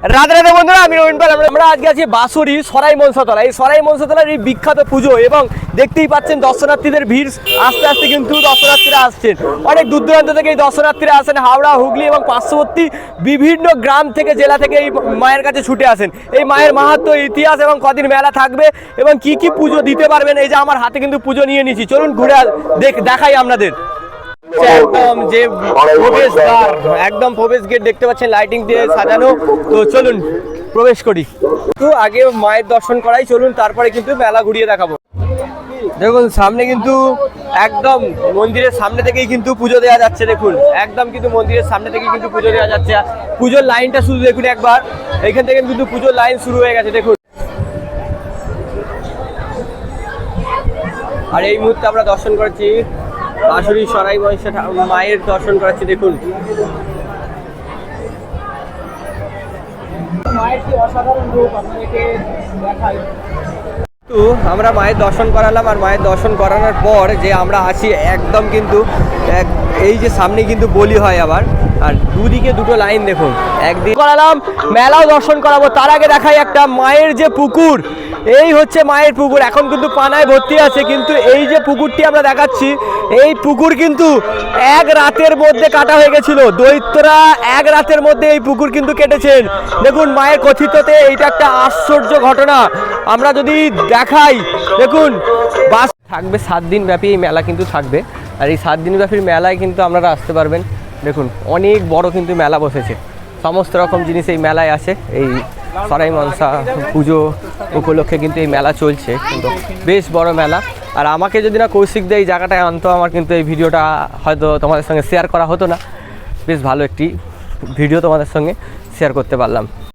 রাধে রাধে বন্ধুরা, আমি রবীন আমরা আজকে আছি বাসুরি সরাই মনসাতলা। এই সরাই মনসাতলার এই বিখ্যাত পুজো এবং দেখতেই পাচ্ছেন দর্শনার্থীদের ভিড়। আস্তে আস্তে কিন্তু দর্শনার্থীরা আসছেন। অনেক দূর দূরান্ত থেকে এই দর্শনার্থীরা আসেন। হাওড়া, হুগলি এবং পার্শ্ববর্তী বিভিন্ন গ্রাম থেকে, জেলা থেকে এই মায়ের কাছে ছুটে আসেন। এই মায়ের মাহাত্ম, ইতিহাস এবং কদিন মেলা থাকবে এবং কি কি পুজো দিতে পারবেন, এই যে আমার হাতে কিন্তু পুজো নিয়ে নিয়েছি। চলুন ঘুরে দেখ দেখাই আপনাদের। একদম যে প্রবেশ দ্বার একদম প্রবেশ গেট দেখতে পাচ্ছেন লাইটিং দিয়ে সাজানো তো চলুন প্রবেশ করি তো আগে মায়ের দর্শন করাই চলুন তারপরে কিন্তু মেলা ঘুরিয়ে দেখাবো দেখুন সামনে কিন্তু একদম মন্দিরের সামনে থেকেই কিন্তু পুজো দেওয়া যাচ্ছে দেখুন একদম কিন্তু মন্দিরের সামনে থেকেই কিন্তু পুজো দেওয়া যাচ্ছে পুজোর লাইনটা শুধু দেখুন একবার এখান থেকে কিন্তু পুজোর লাইন শুরু হয়ে গেছে দেখুন আর এই মুহূর্তে আমরা দর্শন করেছি বাঁশুরি সরাই মহিষা মায়ের দর্শন করাচ্ছি, দেখুন। মায়ের কি অসাধারণ রূপ আপনাদেরকে দেখাই তো আমরা মায়ের দর্শন করালাম, আর মায়ের দর্শন করানোর পর যে আমরা আসি একদম কিন্তু এই যে সামনে কিন্তু বলি হয় আবার, আর দুদিকে দুটো লাইন দেখুন। একদিন করালাম, মেলাও দর্শন করাবো, তার আগে দেখাই একটা মায়ের যে পুকুর। এই হচ্ছে মায়ের পুকুর, এখন কিন্তু পানায় ভর্তি আছে, কিন্তু এই যে পুকুরটি আমরা দেখাচ্ছি, এই পুকুর কিন্তু এক রাতের মধ্যে কাটা হয়ে গেছিল। দৈত্যরা এক রাতের মধ্যে এই পুকুর কিন্তু কেটেছেন। দেখুন, মায়ের কথিততে এইটা একটা আশ্চর্য ঘটনা। আমরা যদি দেখাই, দেখুন, বাস থাকবে সাত দিন ব্যাপী এই মেলা কিন্তু থাকবে। আর এই সাত দিন ব্যাপী মেলায় কিন্তু আপনারা আসতে পারবেন। দেখুন, অনেক বড় কিন্তু মেলা বসেছে। সমস্ত রকম জিনিস এই মেলায় আছে। এই সরাই মনসা পুজো উপলক্ষে কিন্তু এই মেলা চলছে, কিন্তু বেশ বড় মেলা। আর আমাকে যদি না কৌশিক দেয় এই জায়গাটায় আনতো, আমার কিন্তু এই ভিডিওটা হয়তো তোমাদের সঙ্গে শেয়ার করা হতো না। বেশ ভালো একটি ভিডিও তোমাদের সঙ্গে শেয়ার করতে পারলাম।